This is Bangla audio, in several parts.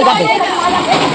বাচ্চা যাবে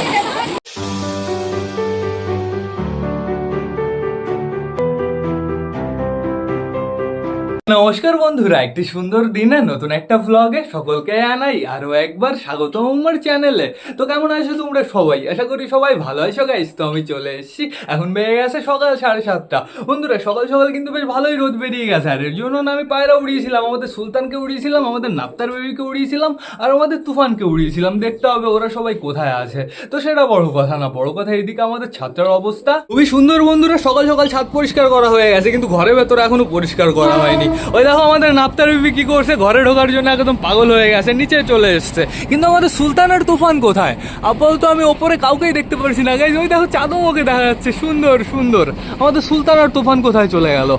নমস্কার বন্ধুরা, একটি সুন্দর দিনে নতুন একটা ভ্লগে সকলকে আনাই আরও একবার স্বাগতম আমার চ্যানেলে তো কেমন আছো তোমরা সবাই? আশা করি সবাই ভালো আছো গাইস তো আমি চলে এসেছি। এখন বেড়ে গেছে সকাল সাড়ে সাতটা। বন্ধুরা, সকাল সকাল কিন্তু বেশ ভালোই রোদ বেরিয়ে গেছে, আর এর জন্য আমি পায়রা উড়িয়েছিলাম, আমাদের সুলতানকে উড়িয়েছিলাম, আমাদের নাপ্তার বেবিকে উড়িয়েছিলাম, আর আমাদের তুফানকে উড়িয়েছিলাম। দেখতে হবে ওরা সবাই কোথায় আছে। তো সেটা বড় কথা না, বড় কথা এইদিকে আমাদের ছাত্রের অবস্থা। খুবই সুন্দর বন্ধুরা, সকাল সকাল ছাদ পরিষ্কার করা হয়ে গেছে, কিন্তু ঘরের ভেতরে এখনও পরিষ্কার করা হয়নি। ওই দেখো আমাদের নাপ্তার বিবি কি করছে? ঘরে ঢোকার জন্য একদম পাগল হয়ে গেছে, নিচে চলে এসছে। কিন্তু আমাদের সুলতানের তুফান কোথায়? আপাতত আমি ওপরে কাউকেই দেখতে পারছি না। গাইজ ওই দেখো চাঁদমকে দেখা যাচ্ছে। সুন্দর সুন্দর। আমাদের সুলতান আর তুফান কোথায় চলে গেল?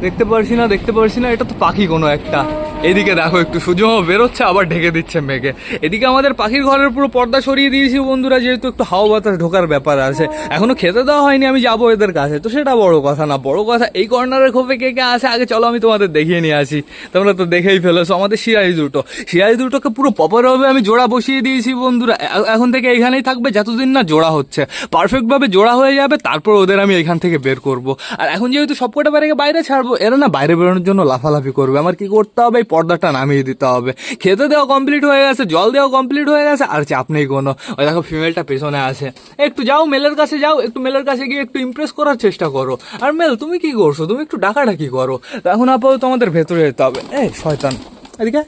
দেখতে পারছি না, দেখতে পারছি না। এটা তো পাখি কোনো একটা। এদিকে দেখো, একটু সূর্য বেরোচ্ছে, আবার ঢেকে দিচ্ছে মেঘে এদিকে আমাদের পাখির ঘরের পুরো পর্দা সরিয়ে দিয়েছি বন্ধুরা, যেহেতু একটু হাওয়া বাতাস ঢোকার ব্যাপার আছে। এখনও খেতে দেওয়া হয়নি, আমি যাব এদের কাছে। তো সেটা বড় কথা না, বড় কথা, এই কর্নারের খোপে কে কে আছে, আগে চলো, আমি তোমাদের দেখিয়ে নিয়ে আসি। তোমরা তো দেখেই ফেলেছো, আমাদের সিরাজ দুটো। সিরাজ দুটোকে পুরো প্রপারভাবে আমি জোড়া বসিয়ে দিয়েছি বন্ধুরা। এখন থেকে এখানেই থাকবে, যতদিন না জোড়া হচ্ছে। পারফেক্টভাবে জোড়া হয়ে যাবে, তারপর ওদের আমি এখান থেকে বের করব। আর এখন যেহেতু সবকটা বাইরে বাইরে ছাড়বো, এরা না বাইরে বেরোনোর জন্য লাফালাফি করবে। আমার কি করতে হবে? পর্দাটা নামিয়ে দিতে হবে। খেতে দেওয়া কমপ্লিট হয়ে গেছে, জল দেওয়া কমপ্লিট হয়ে গেছে, আর চাপ নেই কোনো। ওই দেখো ফিমেলটা পেছনে আছে। একটু যাও, মেলের কাছে যাও, একটু মেলের কাছে গিয়ে একটু ইমপ্রেস করার চেষ্টা করো। আর মেল, তুমি কি করছ? তুমি একটু ডাকাডাকি করো। এখন আপাতত আমাদের ভেতরে যেতে হবে। এই, শয়তান। এদিকে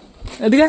এদিকে।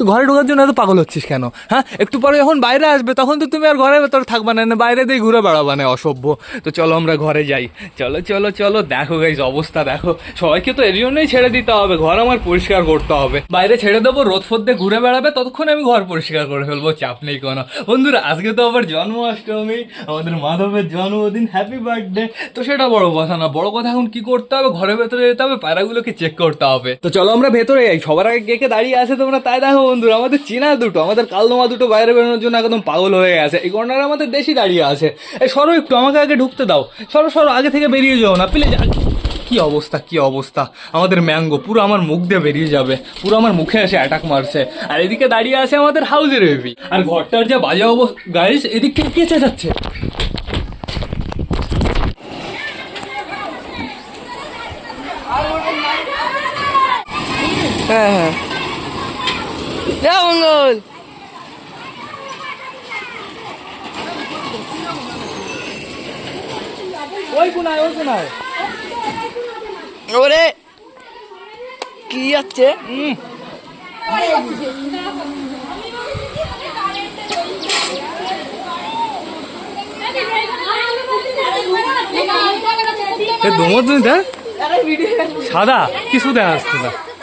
তো ঘরে ঢোকার জন্য এত পাগল হচ্ছিস কেন? হ্যাঁ? একটু পরে যখন বাইরে আসবে, তখন তো তুমি আর ঘরের ভেতরে থাকবে না বাইরে দিয়ে ঘুরে বেড়াবা না, অসভ্য। তো চলো আমরা ঘরে যাই। চলো চলো চলো, দেখো গাইজ অবস্থা দেখো। সবাইকে তো এর জন্যই ছেড়ে দিতে হবে, ঘর আমার পরিষ্কার করতে হবে। বাইরে ছেড়ে দেবো, রোদ ফোদ দিয়ে ঘুরে বেড়াবে, ততক্ষণ আমি ঘর পরিষ্কার করে ফেলব, চাপ নেই কোনো। বন্ধুরা, আজকে তো আবার জন্মাষ্টমী, আমাদের মাধবের জন্মদিন হ্যাপি বার্থডে তো সেটা বড় কথা না, বড় কথা এখন কি করতে হবে? ঘরের ভেতরে যেতে হবে, পায়রাগুলোকে চেক করতে হবে। তো চলো আমরা ভেতরে যাই, সবার আগে কে কে দাঁড়িয়ে আছে তোমরা তাই দেখো বন্ধুরা, আমাদের চীনা দুটো, আমাদের কালদমা দুটো বাইরে বেরোনোর জন্য একদম পাগল হয়ে গেছে। এই কর্নারে আমাদের দেশি দাঁড়িয়ে আছে। এই সরো একটু, আমাকে আগে ঢুকতে দাও। সরো সরো, আগে থেকে বেরিয়ে যাও না প্লিজ কি অবস্থা কি অবস্থা? আমাদের ম্যাঙ্গো, পুরো আমার মুখ দিয়ে বেরিয়ে যাবে। পুরো আমার মুখে এসে অ্যাটাক মারছে। আর এদিকে দাঁড়িয়ে আছে আমাদের হাউজের বেবি আর ঘরটার যে বাজে অবস্থা গাইস এদিক থেকে কে চেঁচাচ্ছে? হ্যাঁ হ্যাঁ। মঙ্গল ওই কোনায় ওই কোনায় ওরে কি যাচ্ছে এ দমর তুমি দেখ সাদা কিছু দেখা যাচ্ছে না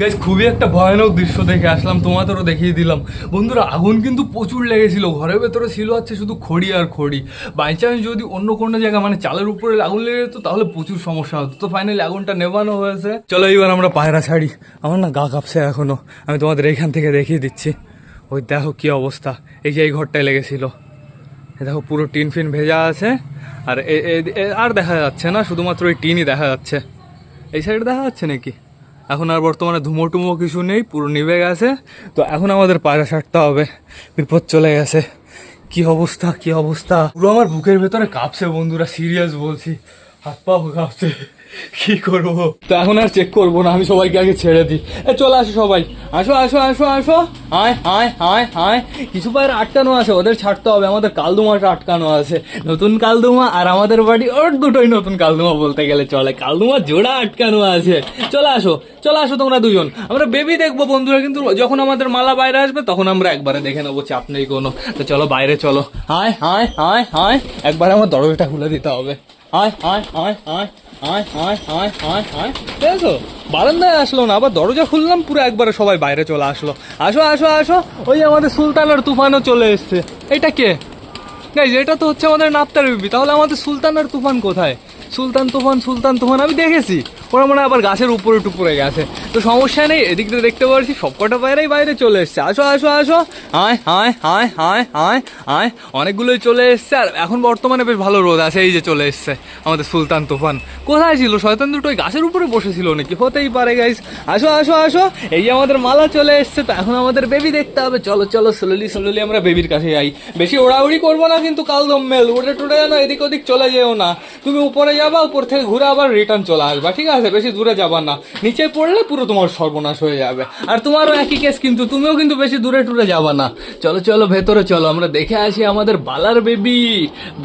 গাইজ খুবই একটা ভয়ানক দৃশ্য দেখে আসলাম, তোমাদেরও দেখিয়ে দিলাম। বন্ধুরা, আগুন কিন্তু প্রচুর লেগেছিল, ঘরের ভেতরে ছিল হচ্ছে শুধু খড়ি আর খড়ি। বাই চান্স যদি অন্য কোনো জায়গা মানে চালের উপরে আগুন লেগে যেত, তাহলে প্রচুর সমস্যা হতো। তো ফাইনালি আগুনটা নেভানো হয়েছে। চলো এবার আমরা পায়রা ছাড়ি। আমার না গা কাঁপছে এখনও। আমি তোমাদের এইখান থেকে দেখিয়ে দিচ্ছি। ওই দেখো কি অবস্থা। এই যে এই ঘরটায় লেগেছিল। দেখো, পুরো টিন ফিন ভেজা আছে। আর আর দেখা যাচ্ছে না, শুধুমাত্র ওই টিনই দেখা যাচ্ছে। এই সাইডে দেখা যাচ্ছে নাকি? এখন আর বর্তমানে ধুমো টুমো কিছু নেই, পুরো নিভে গেছে। তো এখন আমাদের পায়রা সারতে হবে। বিপদ চলে গেছে। কি অবস্থা কি অবস্থা? পুরো আমার বুকের ভেতরে কাঁপছে বন্ধুরা সিরিয়াস বলছি। হাত পা কাঁপছে। কি করব? তো এখন আর চেক করব না, আমি সবাইকে আগে ছেড়ে দিই। এ, চলে আসো সবাই। আসো আসো আসো আসো। আয় আয় আয় আয়। কিছু পায়ের আটকানো আছে, ওদের ছাড়তে হবে। আমাদের কালদুমাটা আটকানো আছে। নতুন কালদুমা আর আমাদের বাড়ি, ওর দুটোই নতুন কালদুমা বলতে গেলে চলে। কালদুমা জোড়া আটকানো আছে। চলে আসো চলে আসো তোমরা দুজন। আমরা বেবি দেখব বন্ধুরা, কিন্তু যখন আমাদের মালা বাইরে আসবে, তখন আমরা একবারে দেখে নেব চাপ নেই কোনো। তো চলো, বাইরে চলো। আয় আয় আয় আয়। একবার আমার দরজাটা খুলে দিতে হবে। আয় আয় আয় আয়। আয় আয় আয় আয় আয় দেখো, বারান্দায় আসলো না, আবার দরজা খুললাম, পুরো একবারে সবাই বাইরে চলে আসলো। আসো আসো আসো, ওই আমাদের সুলতানের তুফানও চলে এসছে। এটা কে? গাইজ এটা তো হচ্ছে আমাদের নাপ্তার বিবি। তাহলে আমাদের সুলতান আর তুফান কোথায়? সুলতান তুফান সুলতান তুফান, আমি দেখেছি। ওরা মনে হয় আবার গাছের উপরে টুপুরে গেছে। তো সমস্যা নেই, এদিক দিয়ে দেখতে পাচ্ছি সবকটা বাইরেই বাইরে চলে এসছে। আসো আসো আসো। আয় আয় আয় আয় আয় আয় অনেকগুলোই চলে এসছে, আর এখন বর্তমানে বেশ ভালো রোদ আছে, এই যে চলে এসছে আমাদের সুলতান তুফান। কোথায় ছিল? শয়তান দুটো ওই গাছের উপরে বসেছিল নাকি? হতেই পারে গাইস আসো আসো আসো। এই যে আমাদের মালা চলে এসছে, তো এখন আমাদের বেবি দেখতে হবে। চলো চলো স্লোলি স্লোলি আমরা বেবির কাছে যাই। বেশি ওড়াউড়ি করব না কিন্তু কাল দম্মেল উড়ে টুড়ে যেন এদিক ওদিক চলে যেও না। তুমি উপরে যাবা, উপর থেকে ঘুরে আবার রিটার্ন চলে আসবা, ঠিক আছে? বেশি দূরে যাবা না। নিচে পড়লে পুরো তোমার সর্বনাশ হয়ে যাবে। আর তোমারও একই কেস কিন্তু, তুমিও কিন্তু বেশি দূরে টুরে যাবা না। চলো চলো, ভেতরে চলো, আমরা দেখে আসি আমাদের বালার বেবি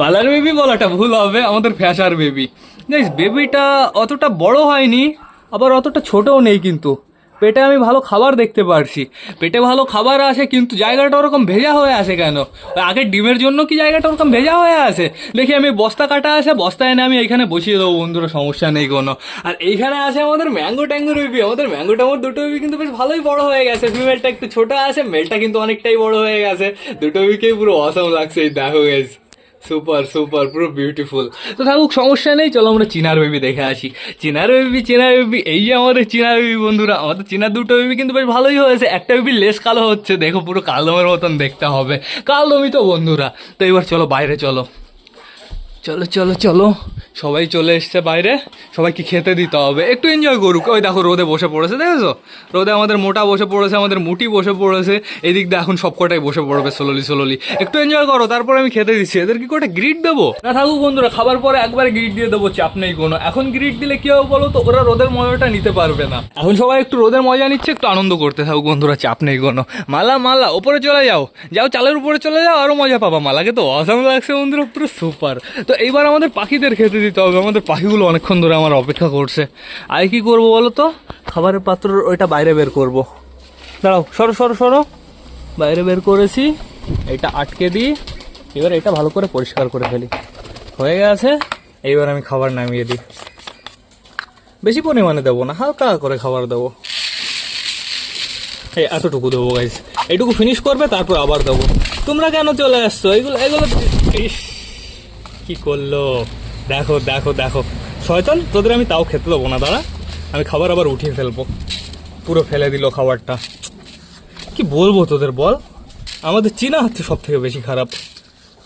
বালার বেবি বলাটা ভুল হবে, আমাদের ফ্যাশার বেবি বেবিটা অতটা বড় হয়নি, আবার অতটা ছোটও নেই কিন্তু। পেটে আমি ভালো খাবার দেখতে পারছি। পেটে ভালো খাবার আসে, কিন্তু জায়গাটা ওরকম ভেজা হয়ে আসে কেন? আগের ডিমের জন্য কি জায়গাটা ওরকম ভেজা হয়ে আসে? দেখি আমি বস্তা কাটা আছে বস্তা এনে আমি এখানে বসিয়ে দেবো, বন্ধুরা, সমস্যা নেই কোনো। আর এইখানে আছে আমাদের ম্যাঙ্গো ট্যাঙ্গো বেবি আমাদের ম্যাঙ্গো ট্যাঙ্গোর দুটো বেবি কিন্তু বেশ ভালোই বড় হয়ে গেছে। ফিমেলটা একটু ছোট আছে, মেলটা কিন্তু অনেকটাই বড় হয়ে গেছে। দুটো বেবিকেই পুরো অসম লাগছে, এই দেখো গেছে সুপার সুপার পুরো বিউটিফুল তো থাকুক, সমস্যা নেই, চলো আমরা চিনার বেবি দেখে আসি। চিনার বেবি চিনার বেবি এই যে আমাদের চিনার বেবি বন্ধুরা, আমাদের চিনার দুটো বেবি কিন্তু বেশ ভালোই হয়েছে। একটা বেবি লেস কালো হচ্ছে, দেখো পুরো কালদমের মতন দেখতে হবে। কালদমই তো বন্ধুরা। তো এবার চলো, বাইরে চলো। চলো চলো চলো। সবাই চলে এসছে বাইরে। সবাইকে খেতে দিতে হবে। একটু এনজয় করুক। ওই দেখো রোদে বসে পড়েছে, দেখেছ? রোদে আমাদের মোটা বসে পড়েছে, আমাদের মুটি বসে পড়েছে। এদিক দিয়ে এখন সবকটাই বসে পড়বে সোললি সোলোলি একটু এনজয় করো, তারপর আমি খেতে দিচ্ছি। এদের কি করে গ্রিড দেবো? না থাকুক বন্ধুরা, খাবার পরে একবার গ্রিড দিয়ে দেবো, চাপ নেই কোনো। এখন গ্রিড দিলে কি হবে বলো তো? ওরা রোদের মজাটা নিতে পারবে না। এখন সবাই একটু রোদের মজা নিচ্ছে, একটু আনন্দ করতে থাকুক বন্ধুরা, চাপ নেই কোনো। মালা মালা, ওপরে চলে যাও। যাও, চালের উপরে চলে যাও, আরও মজা পাবা মালাকে তো। অসাম লাগছে বন্ধুরা, পুরো সুপার তো এইবার আমাদের পাখিদের খেতে দিতে হবে। আমাদের পাখিগুলো অনেকক্ষণ ধরে আমার অপেক্ষা করছে। আর কি করব বলো তো? খাবারের পাত্র ওইটা বাইরে বের করব। দাঁড়াও, সরো সরো সরো। বাইরে বের করেছি। এটা আটকে দিই। এবার এটা ভালো করে পরিষ্কার করে ফেলি। হয়ে গেছে। এইবার আমি খাবার নামিয়ে দিই। বেশি পরিমাণে দেবো না, হালকা করে খাবার দেবো। এই, এতটুকু দেবো গাইস এইটুকু ফিনিশ করবে, তারপর আবার দেবো। তোমরা কেন চলে আসছো? এগুলো এগুলো ইস। কি করল? দেখো দেখো দেখো। শয়তান, তোদের আমি তাও খেতে দেবো না, দাঁড়া। আমি খাবার আবার উঠিয়ে ফেলব। পুরো ফেলে দিল খাবারটা। কি বলব তোদের, বল? আমাদের চীনা হচ্ছে সব থেকে বেশি খারাপ।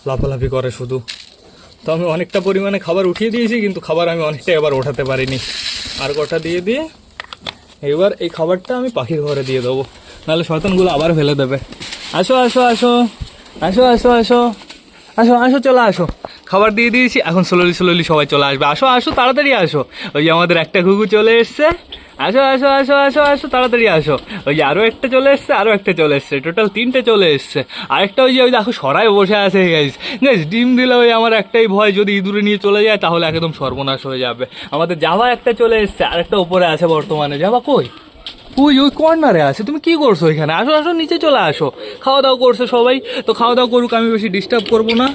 লাফালাফি করে শুধু। তো আমি অনেকটা পরিমাণে খাবার উঠিয়ে দিয়েছি, কিন্তু খাবার আমি অনেকটাই আবার ওঠাতে পারিনি। আর কটা দিয়ে দিয়ে এবার এই খাবারটা আমি পাখির ঘরে দিয়ে দেবো। নাহলে শয়তানগুলো আবার ফেলে দেবে। আসো আসো আসো। আসো আসো আসো। আসো আসো, চলে, আসো। খাবার দিয়ে দিয়েছি, এখন স্লোলি স্লোলি সবাই চলে আসবে। আসো আসো, তাড়াতাড়ি আসো। ওই যে আমাদের একটা ঘুঘু চলে এসছে। আসো আসো আসো আসো আসো, তাড়াতাড়ি আসো। ওই যে আরও একটা চলে এসছে আরও একটা চলে এসছে। টোটাল তিনটে চলে এসছে। আরেকটা ওই যে, ওই দেখো সরাই বসে আছে গাইজ গাইজ ডিম দিলে ওই আমার একটাই ভয়, যদি ইঁদুরে নিয়ে চলে যায়, তাহলে একদম সর্বনাশ হয়ে যাবে। আমাদের জাভা একটা চলে এসছে, আরেকটা উপরে আছে বর্তমানে। জাভা কই? ওই ওই কর্নারে আছে। তুমি কি করছ এখানে? আসো আসো, নিচে চলে আসো। খাওয়া দাওয়া করছে সবাই। তো খাওয়া দাওয়া করুক, আমি বেশি ডিস্টার্ব করব না।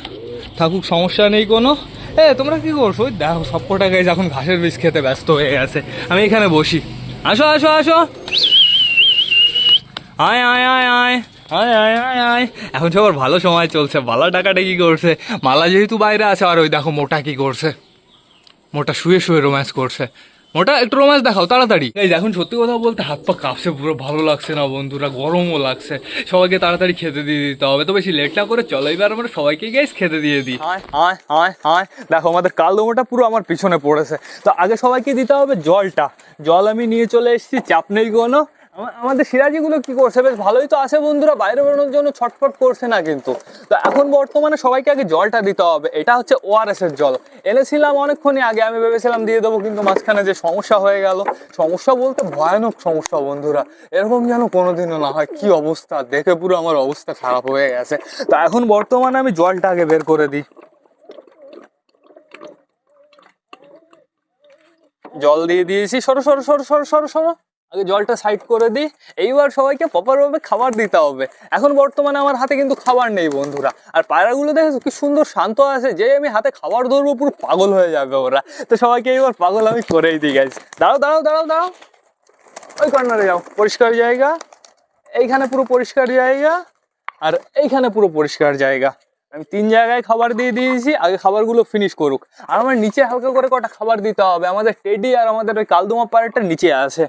থাকুক, সমস্যা নেই কোনো। এ, তোমরা কি করছ? ওই দেখো সব কটা গাইজ এখন ঘাসের বীজ খেতে ব্যস্ত হয়ে গেছে। আমি এখানে বসি। আসো আসো আসো। আয় আয় আয় আয়। আয় আয় আয় আয়। এখন সবার ভালো সময় চলছে। মালা টাকাটা কি করছে। মালা যেহেতু বাইরে আছে, আর ওই দেখো মোটা কি করছে। মোটা শুয়ে শুয়ে রোম্যান্স করছে। মোটা একটু রোমাঞ্চ দেখাও তাড়াতাড়ি। এই এখন সত্যি কথা বলতে হাত পা কাঁপছে পুরো ভালো লাগছে না বন্ধুরা গরমও লাগছে। সবাইকে তাড়াতাড়ি খেতে দিয়ে দিতে হবে তো বেশি লেট না করে চলো এবার আমরা সবাইকে গেস খেতে দিয়ে দিই। হায় হায় হায় হায়। দেখো আমাদের কাল কালদমোটা পুরো আমার পিছনে পড়েছে। তো আগে সবাইকে দিতে হবে জলটা। জল আমি নিয়ে চলে এসেছি চাপ নেই কোনো আমাদের সিরাজিগুলো কি করছে? বেশ ভালোই তো আছে বন্ধুরা, বাইরে বেরোনোর জন্য ছটফট করছে না কিন্তু। তো এখন বর্তমানে সবাইকে আগে জলটা দিতে হবে, এটা হচ্ছে ওআরএস এর জল। এনেছিলাম অনেকক্ষণই আগে, আমি ভেবেছিলাম দিয়ে দেবো, কিন্তু মাঝখানে যে সমস্যা হয়ে গেল, সমস্যা বলতে ভয়ানক সমস্যা বন্ধুরা। এরকম যেন কোনোদিনও না হয়, কি অবস্থা? দেখে পুরো আমার অবস্থা খারাপ হয়ে গেছে। তো এখন বর্তমানে আমি জলটা আগে বের করে দিই। জল দিয়ে দিয়েছি, সরো সরো সরো সরো সরো সরো। আগে জলটা সাইড করে দিই। এইবার সবাইকে প্রপারভাবে খাবার দিতে হবে। এখন বর্তমানে আমার হাতে কিন্তু খাবার নেই বন্ধুরা। আর পায়রাগুলো দেখেছ কি সুন্দর শান্ত আছে? যে আমি হাতে খাবার ধরবো, পুরো পাগল হয়ে যাবে ওরা। তো সবাইকে এইবার পাগল আমি করেই দিই গাইজ দাঁড়াও দাঁড়াও দাঁড়াও দাঁড়াও। ওই কর্নারে যাও। পরিষ্কার জায়গা। এইখানে পুরো পরিষ্কার জায়গা। আর এইখানে পুরো পরিষ্কার জায়গা। আমি তিন জায়গায় খাবার দিয়ে দিয়েছি। আগে খাবারগুলো ফিনিশ করুক। আর আমার নিচে হালকা করে কটা খাবার দিতে হবে। আমাদের টেডি আর আমাদের ওই কালদুমা পাড়াটা নিচে আছে।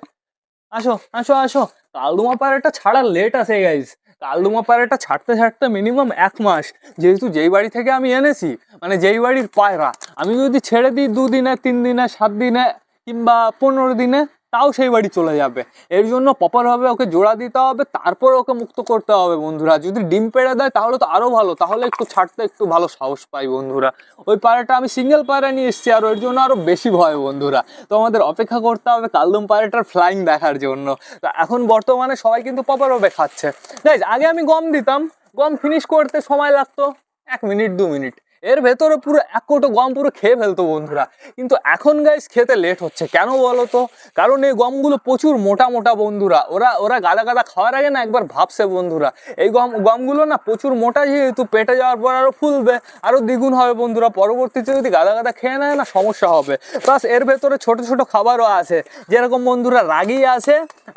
আসো আসো আসো। কালদুমা পাড়াটা ছাড়া লেট আছে গাইজ কালদুমা পাড়াটা ছাড়তে ছাড়তে মিনিমাম এক মাস। যেহেতু যেই বাড়ি থেকে আমি এনেছি মানে যেই বাড়ির পায়রা, আমি যদি ছেড়ে দিই দুদিনে, তিন দিনে, সাত দিনে কিংবা পনেরো দিনে তাও সেই বাড়ি চলে যাবে। এর জন্য প্রপারভাবে ওকে জোড়া দিতে হবে, তারপর ওকে মুক্ত করতে হবে বন্ধুরা। যদি ডিম পেড়ে দেয় তাহলে তো আরও ভালো, তাহলে একটু ছাড়তে একটু ভালো সাহস পাই বন্ধুরা। ওই পায়রাটা আমি সিঙ্গেল পায়রা নিয়ে এসেছি আর ওর জন্য আরও বেশি ভয় বন্ধুরা। তো আমাদের অপেক্ষা করতে হবে কালদম পায়রাটার ফ্লাইং দেখার জন্য। তো এখন বর্তমানে সবাই কিন্তু প্রপারভাবে খাচ্ছে। গাইজ আগে আমি গম দিতাম, গম ফিনিশ করতে সময় লাগতো এক মিনিট, দু মিনিট। এর ভেতরে পুরো এক কোটো গম পুরো খেয়ে ফেলতো বন্ধুরা। কিন্তু এখন গাইস খেতে লেট হচ্ছে। কেন বলো তো কারণ এই গমগুলো প্রচুর মোটা মোটা বন্ধুরা। ওরা ওরা গাদা গাদা খাওয়ার আগে না একবার ভাবছে বন্ধুরা। এই গম, গমগুলো না প্রচুর মোটা যেহেতু পেটে যাওয়ার পর আরও ফুলবে আরও দ্বিগুণ হবে বন্ধুরা। পরবর্তীতে যদি গাদা গাদা খেয়ে নেয় না সমস্যা হবে। প্লাস এর ভেতরে ছোট ছোট খাবারও আছে। যেরকম বন্ধুরা রাগি আছে,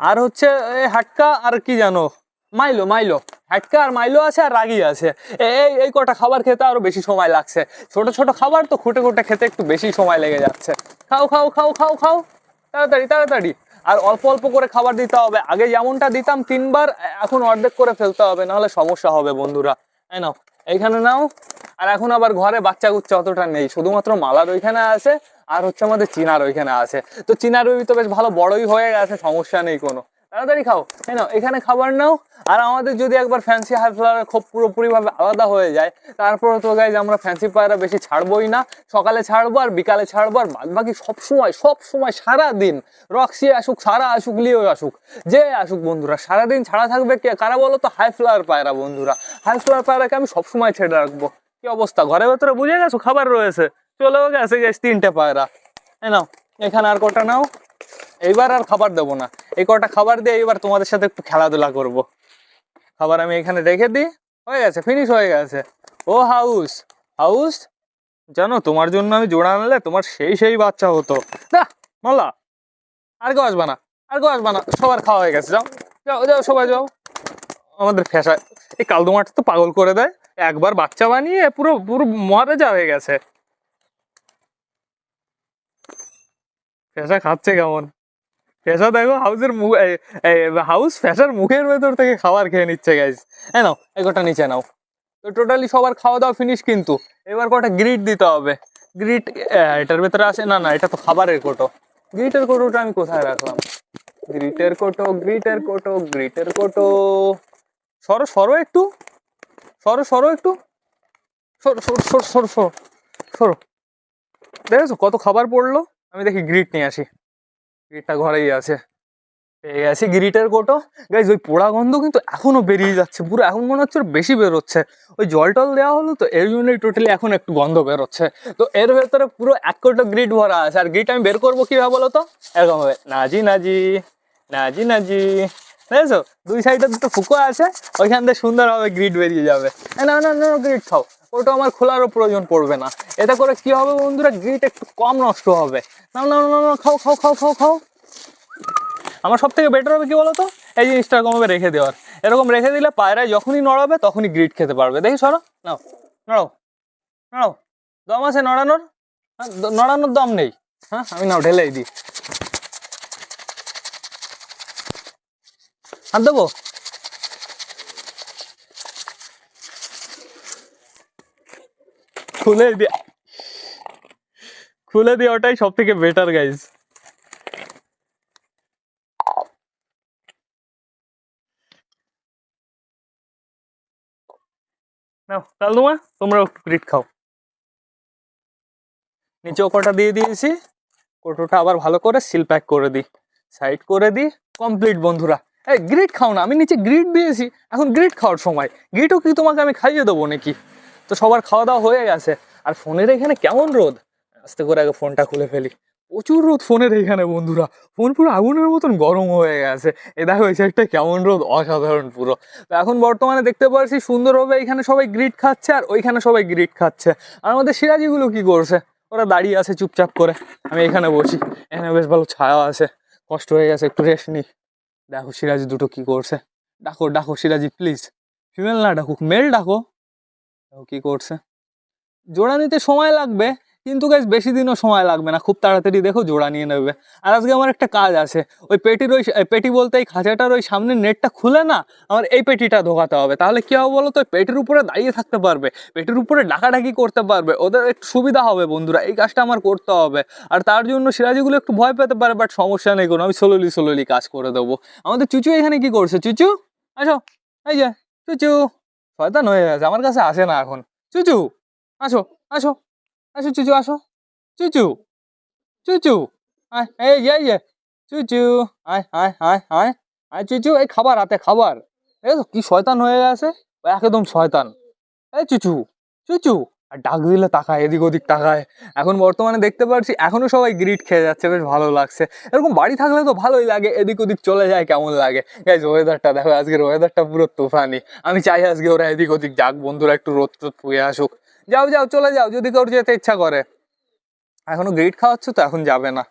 আর হচ্ছে হাটকা আর কি জানো মাইলো মাইলো। হাটকা আর মাইলো আছে আর রাগি আছে। এই এই কটা খাবার খেতে আরও বেশি সময় লাগছে। ছোট ছোট খাবার তো খুঁটে খুঁটে খেতে একটু বেশি সময় লেগে যাচ্ছে। খাও খাও খাও খাও খাও। তাড়াতাড়ি তাড়াতাড়ি। আর অল্প অল্প করে খাবার দিতে হবে। আগে যেমনটা দিতাম তিনবার এখন অর্ধেক করে ফেলতে হবে, নাহলে সমস্যা হবে বন্ধুরা। তাই নাও, এইখানে নাও। আর এখন আবার ঘরে বাচ্চা কুচ্চা অতটা নেই। শুধুমাত্র মালার ওইখানে আছে, আর হচ্ছে আমাদের চিনার ওইখানে আছে। তো চিনার ওই তো বেশ ভালো বড়ই হয়ে গেছে, সমস্যা নেই কোনো। তাড়াতাড়ি খাও। নাও, এখানে খাবার নাও। আর আমাদের যদি একবার ফ্যান্সি হাই ফ্লাওয়ার খুব পুরোপুরিভাবে আলাদা হয়ে যায়, তারপরে তো গাইজ আমরা ফ্যান্সি পায়রা বেশি ছাড়বোই না। সকালে ছাড়বো আর বিকালে ছাড়বো আর বাদ বাকি সব সময় সব সময় সারা দিন রক্সি আসুক, সারা আসুক, লিও আসুক, যে আসুক বন্ধুরা, সারাদিন ছাড়া থাকবে কে? কারা বলো তো? হাই ফ্লাওয়ার পায়রা বন্ধুরা। হাই ফ্লাওয়ার পায়রাকে আমি সবসময় ছেড়ে রাখব। কি অবস্থা? ঘরের ভেতরে বুঝে গেছো? খাবার রয়েছে। চলেও গেছে গেছে তিনটে পায়রা। এ নাও, এখানে আর কটা নাও? এইবার আর খাবার দেবো না। এই কটা খাবার দিয়ে এইবার তোমাদের সাথে একটু খেলাধুলা করব। খাবার আমি এখানে রেখে দিই। হয়ে গেছে ফিনিশ হয়ে গেছে। ও হাউস হাউস, জানো তোমার জন্য আমি জোড়া আনলে তোমার সেই সেই বাচ্চা হতো। না, মালা, আর কেউ আসবা না, আর কেউ আসবা না। সবার খাওয়া হয়ে গেছে, যাও যাও যাও, সবাই যাও। আমাদের ফেসা, এই কালদুমাটা তো পাগল করে দেয়। একবার বাচ্চা বানিয়ে পুরো পুরো মহারাজা হয়ে গেছে। ফেসা খাচ্ছে কেমন? ফেসা দেখো হাউসের মুখ হাউস ফেসার মুখের ভেতর থেকে খাবার খেয়ে নিচ্ছে গাইজ হ্যাঁ নাও, এই কটা নিচে নাও। তো টোটালি সবার খাওয়া দাওয়া ফিনিশ কিন্তু। এবার কটা গ্রিট দিতে হবে। গ্রিট এটার ভেতরে আসে না না, এটা তো খাবারের কোটো। গ্রিটের কোটোটা আমি কোথায় রাখলাম? গ্রিটের কোটো গ্রিটের কোটো গ্রিটের কোটো। সরো সরো একটু। সরো সরো একটু। সরো সরো সরো সরো সরো সরো। দেখেছ কত খাবার পড়ল? আমি দেখি গ্রিট নিয়ে আসি। গ্রিটটা ঘরেই আছে। পেয়ে গেছি গ্রিটের কোটো। গাইজ ওই পোড়া গন্ধ কিন্তু এখনও বেরিয়ে যাচ্ছে। পুরো এখন মনে হচ্ছে বেশি বেরোচ্ছে। ওই জল টল দেওয়া হলো তো এর জন্যই টোটালি এখন একটু গন্ধ বেরোচ্ছে। তো এর ভেতরে পুরো এক কোটো গ্রিট ভরা আছে। আর গ্রিট আমি বের করব কীভাবে বলো তো? এরকম হবে। নাজি নাজি নাজি নাজি। দেখেছ? দুই সাইডে দুটো ফুকো আছে। ওইখান থেকে সুন্দরভাবে গ্রিট বেরিয়ে যাবে। না না না গ্রিট খাও। ওটা আমার খোলারও প্রয়োজন পড়বে না। এটা করে কি হবে বন্ধুরা? গ্রিট একটু কম নষ্ট হবে। না না না না খাও খাও খাও খাও খাও। আমার সব থেকে বেটার হবে কি বলতো? এই জিনিসটা এরকমভাবে রেখে দেওয়ার। এরকম রেখে দিলে পায়রায় যখনই নড়াবে, তখনই গ্রিট খেতে পারবে। দেখি, সরো। নাও নড়াও নড়াও দম আছে নড়ানোর? হ্যাঁ নড়ানোর দম নেই। হ্যাঁ আমি নাও, ঢেলেই দিই। হাত দেবো? খুলে দিয়ে খুলে দিয়ে ওটাই সব থেকে বেটার গাইজ তোমরা খাও। দিয়ে দিয়েছি। আবার ভালো করে প্যাক করে দিই। সাইড করে কমপ্লিট বন্ধুরা। এই খাও না, আমি নিচে গ্রিট দিয়েছি। এখন গ্রিট খাওয়ার সময়। গ্রিটও কি তোমাকে আমি খাইয়ে দেবো নাকি? তো সবার খাওয়া দাওয়া হয়ে গেছে। আর ফোনের এখানে কেমন রোদ? আস্তে করে আগে ফোনটা খুলে ফেলি। প্রচুর রোদ ফোনের এখানে, বন্ধুরা। ফোন পুরো আগুনের মতন গরম হয়ে গেছে। এ দেখো, এই সাইডটা কেমন রোদ? অসাধারণ পুরো। তো এখন বর্তমানে দেখতে পাচ্ছি সুন্দরভাবে এখানে সবাই গ্রিট খাচ্ছে আর ওইখানে সবাই গ্রিট খাচ্ছে। আর আমাদের সিরাজিগুলো কি করছে? ওরা দাঁড়িয়ে আছে চুপচাপ করে। আমি এখানে বসি। এখানে বেশ ভালো ছায়া আছে। কষ্ট হয়ে গেছে, একটু রেস্ট নি দেখো সিরাজি দুটো কি করছে। ডাকো ডাকো সিরাজি প্লিজ ফিমেল না ডাকুক মেল ডাকো। কি করছে? জোড়া নিতে সময় লাগবে, কিন্তু গাইজ বেশি দিনও সময় লাগবে না। খুব তাড়াতাড়ি দেখো জোড়া নিয়ে নেবে। আর আজকে আমার একটা কাজ আছে, ওই পেটির ওই পেটি বলতে এই খাঁচাটার ওই সামনের নেটটা খুলে না, আমার এই পেটিটা ধোকাতে হবে। তাহলে কী হবে বলো তো পেটির উপরে দাঁড়িয়ে থাকতে পারবে, পেটির উপরে ডাকাডাকি করতে পারবে। ওদের একটু সুবিধা হবে বন্ধুরা, এই কাজটা আমার করতে হবে। আর তার জন্য সিরাজিগুলো একটু ভয় পেতে পারে বাট সমস্যা নেই কোনো, আমি সোলোলি সোলোলি কাজ করে দেবো। আমাদের চুচু এখানে কি করছে? চুচু, আসো, এই যে, চুচু। শয়তান হয়ে গেছে, আমার কাছে আসে না এখন। চুচু, আসো আসো আসো চুচু আসো। চুচু চুচু, আয়, এই চুচু, আয় আয় আয় আয় আয় চুচু, এই খাবার, হাতে খাবার। এই তো কি শয়তান হয়ে গেছে? একদম শয়তান। এই চুচু চুচু আর ডাক দিলে তাকায়, এদিক ওদিক তাকায়। এখন বর্তমানে দেখতে পাচ্ছি এখনও সবাই গ্রিট খেয়ে যাচ্ছে, বেশ ভালো লাগছে। এরকম বাড়ি থাকলে তো ভালোই লাগে, এদিক ওদিক চলে যায় কেমন লাগে। গাইজ ওয়েদারটা দেখো আজকের ওয়েদারটা পুরো তুফানি। আমি চাই আজকে ওরা এদিক ওদিক যাক, বন্ধুরা একটু রোদ টোদ পুয়ে আসুক। যাও যাও, চলে যাও, যদি কারোর যেতে ইচ্ছা করে। এখনও গ্রিট খাওয়াচ্ছ তো এখন যাবে না।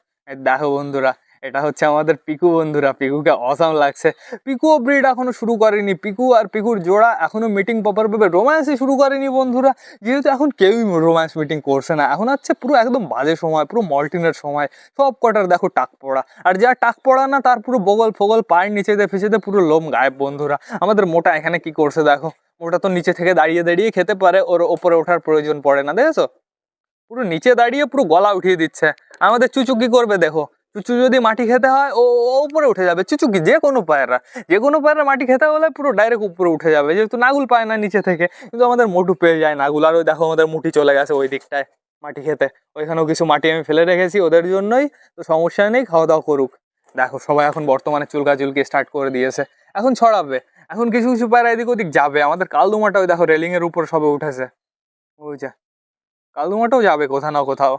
দেখো বন্ধুরা এটা হচ্ছে আমাদের পিকু বন্ধুরা। পিকুকে অসাম লাগছে। পিকুও ব্রিড এখনও শুরু করেনি। পিকু আর পিকুর জোড়া এখনও মিটিং প্রপার ভাবে রোম্যান্সই শুরু করেনি বন্ধুরা। যেহেতু এখন কেউই রোম্যান্স মিটিং করছে না। এখন হচ্ছে পুরো একদম বাজে সময়, পুরো মল্টিনের সময়। সব কটার দেখো টাক পড়া। আর যা টাক পড়া না, তার পুরো বগল ফগল, পায়ের নিচেতে ফিচেতে পুরো লোম গায়েব বন্ধুরা। আমাদের মোটা এখানে কি করছে দেখো? মোটা তো নিচে থেকে দাঁড়িয়ে দাঁড়িয়ে খেতে পারে। ওর ওপরে ওঠার প্রয়োজন পড়ে না, দেখেছ? পুরো নিচে দাঁড়িয়ে পুরো গলা উঠিয়ে দিচ্ছে। আমাদের চুচু কি করবে, দেখো। চুচু যদি মাটি খেতে হয়, ও উপরে উঠে যাবে। চুচু কি? যে কোনো পায়রা যে কোনো পায়রা মাটি খেতে হলে পুরো ডাইরেক্ট উপরে উঠে যাবে। যেহেতু নাগুল পায় না নিচে থেকে, কিন্তু আমাদের মোটু পেয়ে যায় নাগুল। আর ওই দেখো আমাদের মুটি চলে গেছে ওই দিকটায় মাটি খেতে। ওইখানেও কিছু মাটি আমি ফেলে রেখেছি ওদের জন্যই। তো সমস্যা নেই খাওয়া দাওয়া করুক। দেখো, সবাই এখন বর্তমানে চুলকা চুলকি স্টার্ট করে দিয়েছে। এখন ছড়াবে। এখন কিছু কিছু পায়রা এদিক ওদিক যাবে। আমাদের কালদুমাটা ওই দেখো রেলিং এর উপর সবে উঠেছে। ওই যে। কালদুমাটাও যাবে কোথাও না কোথাও।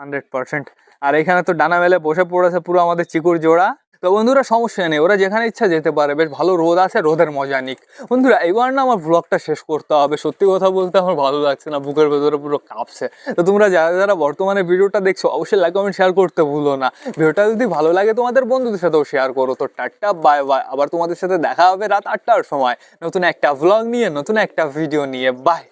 Hundred percent. আর এখানে তো ডানা মেলে বসে পড়েছে পুরো আমাদের চিকুর জোড়া। তো বন্ধুরা, সমস্যা নেই, ওরা যেখানে ইচ্ছা যেতে পারে। বেশ ভালো রোদ আছে, রোদের মজা নিক। বন্ধুরা, এবার না আমার ব্লগটা শেষ করতে হবে। সত্যি কথা বলতে আমার ভালো লাগছে না, বুকের ভেতরে পুরো কাঁপছে। তো তোমরা যারা যারা বর্তমানে ভিডিওটা দেখছ, অবশ্যই লাইক কমেন্ট শেয়ার করতে ভুলো না। ভিডিওটা যদি ভালো লাগে, তোমাদের বন্ধুদের সাথেও শেয়ার করো। তো টাটা বাই বাই আবার তোমাদের সাথে দেখা হবে রাত আটটার সময়। নতুন একটা ভ্লগ নিয়ে, নতুন একটা ভিডিও নিয়ে। বাই